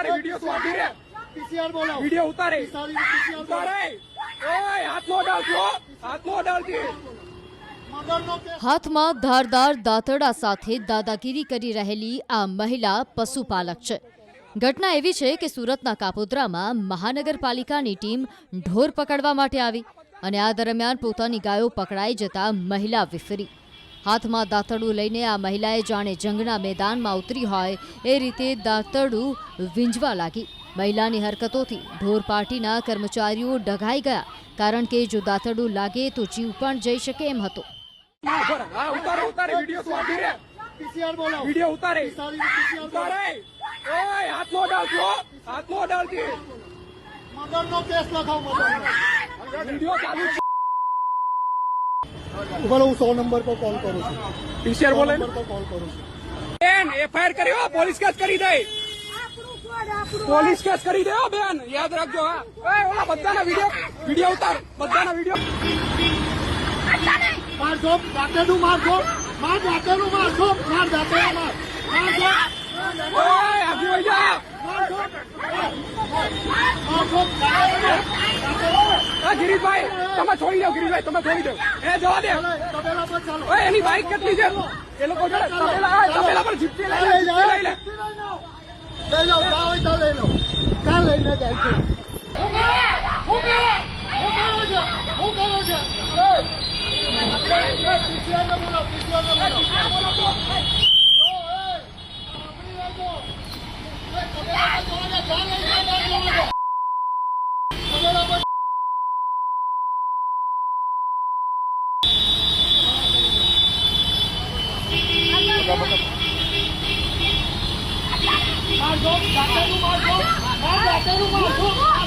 ઉતારે વીડિયો તું આપી રે પીસીઆર બોલાવ. વીડિયો ઉતારે. પીસીઆર ઉતારે. ઓય હાથ નો ડાલજો હાથ નો ડાલજી હાથમાં ધારદાર દાંતરડા સાથે દાદાગીરી કરી રહેલી આ મહિલા પશુપાલક છે. ઘટના એવી છે કે સુરતના કાપોદ્રામાં મહાનગરપાલિકાની ટીમ ઢોર પકડવા માટે આવી અને આ દરમિયાન પોતાની ગાયો પકડાઈ જતા મહિલા વિફરી. હાથમાં દાંતરડું લઈને આ મહિલાએ જાણે જંગના મેદાનમાં ઉતરી હોય એ રીતે દાંતરડું વીંજવા લાગી. મહિલાની હરકતોથી ઢોર પાર્ટીના કર્મચારીઓ ડઘાઈ ગયા કારણ કે જો દાંતરડું લાગે તો જીવ પણ જઈ શકે એમ હતો. બરાબર હા ઉતારે ઉતારે. વીડિયો ઊભા હું સો નંબર પર કોલ કરું છું. પીસીઆર બોલે પર કોલ કરું છું. બેન એફઆઈઆર કરી હો પોલીસ કેસ કરી દે. પોલીસ કેસ કરી દે બેન. યાદ રાખજો હા. ઓલા બધાના વીડિયો વીડિયો ઉતાર. બધાના વીડિયો. મારજો દાંતેડું મારજો માર દાંતેડું મારજો માર દાંતેડું માર. મારજો ઓય આગી વઈ જા મારજો મારજો આ ગિરીશભાઈ તમે છોડી દો ગિરીશભાઈ તમે છોડી દો એ જવા દે ઓય એની બાઇક કેટલી છે એ લોકો જોડે તબેલા તબેલા પર જીપી લઈ લે લઈ લે લઈ લો જા તો લઈ લો કાં લઈને જાય છે હું હું મારજો મારજો માર દાંતેડું મારજો.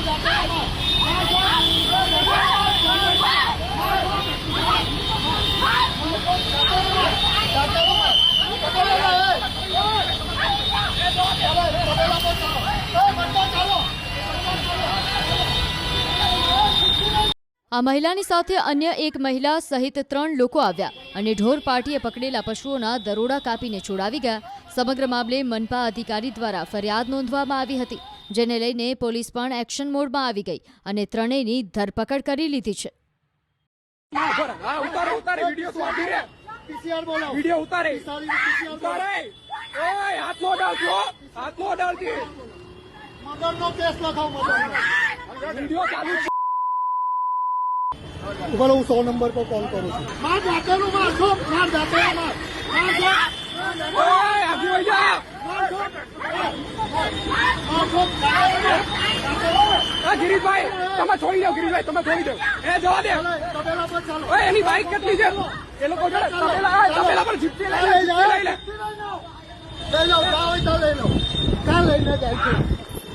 આ મહિલાની સાથે અન્ય એક મહિલા સહિત ત્રણ લોકો આવ્યા અને ઢોર પાર્ટીએ પકડેલા પશુઓના દરોડા કાપીને છોડાવી ગયા. સમગ્ર મામલે મનપા અધિકારી દ્વારા ફરિયાદ નોંધવામાં આવી હતી જેને લઈને પોલીસ પણ એક્શન મોડમાં આવી ગઈ અને ત્રણેયની ધરપકડ કરી લીધી છે. હાથ નો કેસ લખાવો રહો, હું સો નંબર પર કોલ કરું છું. માર માર માર ઓય આગી વઈ જા મારજો ગિરીશભાઈ તમે છોડી દો ગિરીશભાઈ તમે છોડી દો. એ જવા દે. ઓય એની બાઈક કેટલી છે? એ લોકો જોડે તબેલા આ પર જીપી લઈ લે લઈ લે. લઈ લો. હોય તો લઈ લો. કાં લઈને જાય છે.